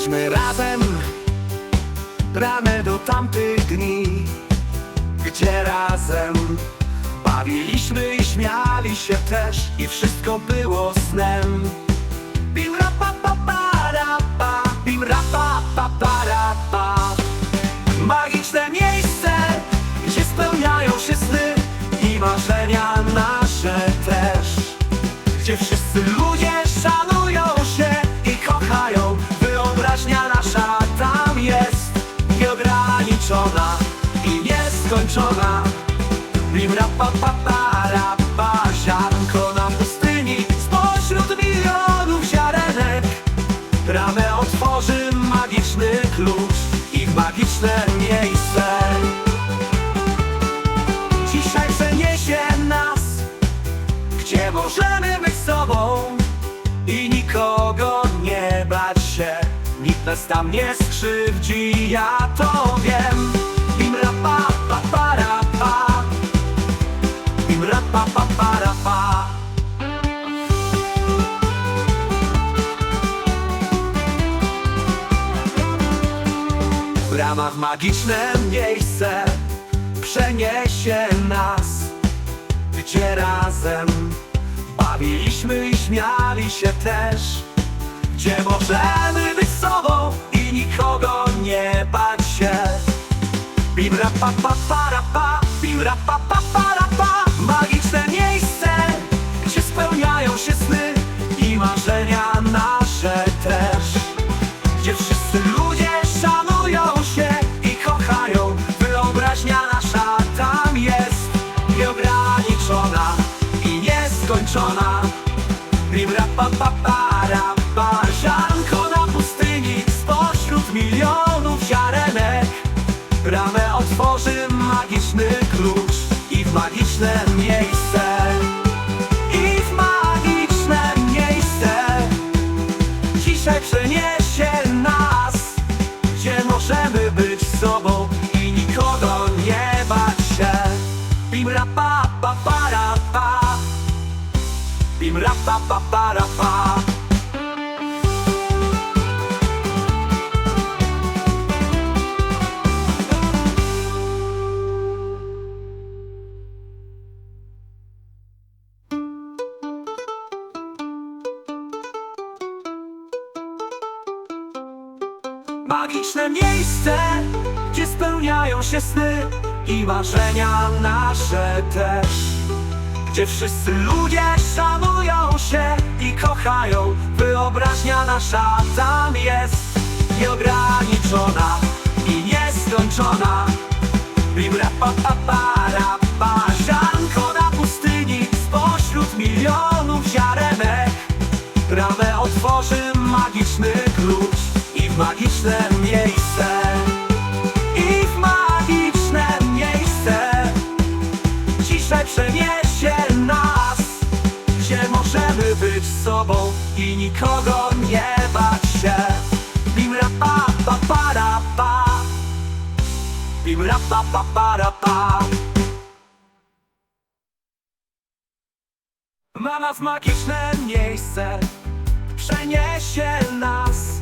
Wróćmy razem. Ramy do tamtych dni Gdzie razem Bawiliśmy i śmiali się też I wszystko było snem. Bim rapa pa pa ra pa Bim rapa pa pa ra pa. Magiczne miejsce Gdzie spełniają się sny I marzenia nasze też. Gdzie wszyscy ludzie nieskończona Bim rapa pa pa ra pa Ziarnko na pustyni. Spośród milionów ziarenek Ramę otworzy magiczny klucz Ich magiczne miejsce. Dzisiaj przeniesie nas Gdzie możemy być sobą I nikogo nie bać się. Nikt nas tam nie skrzywdzi Ja to wiem. Bim rapa pa W ramach magiczne miejsce Przeniesie nas Gdzie razem Bawiliśmy i śmiali się też Gdzie możemy być sobą pa pa ra pa. Bim rapa pa pa ra pa. Magiczne miejsce Gdzie spełniają się sny I marzenia nasze też. Gdzie wszyscy ludzie szanują się i kochają. Wyobraźnia nasza tam jest Nieograniczona i na pustyni milionów ziarenek. Ramę otworzy magiczny klucz I w magiczne miejsce. I w magiczne miejsce. Dzisiaj przeniesie nas Gdzie możemy być sobą I nikogo nie bać się. Bim rapa pa pa ra pa. Bim rapa pa pa ra pa Magiczne miejsce, gdzie spełniają się sny i marzenia nasze też. Gdzie wszyscy ludzie szanują się i kochają, wyobraźnia nasza tam jest nieograniczona i nieskończona. Bim rapa pa pa ra pa Ziarnko na pustyni spośród milionów ziarenek Ramę otworzy magiczny magiczne miejsce. I w magiczne miejsce. Dzisiaj przeniesie nas Gdzie możemy być sobą i nikogo nie bać się. Bim rapa pa pa ra pa. Bim rapa pa pa ra pa. Mama w magiczne miejsce. Przeniesie nas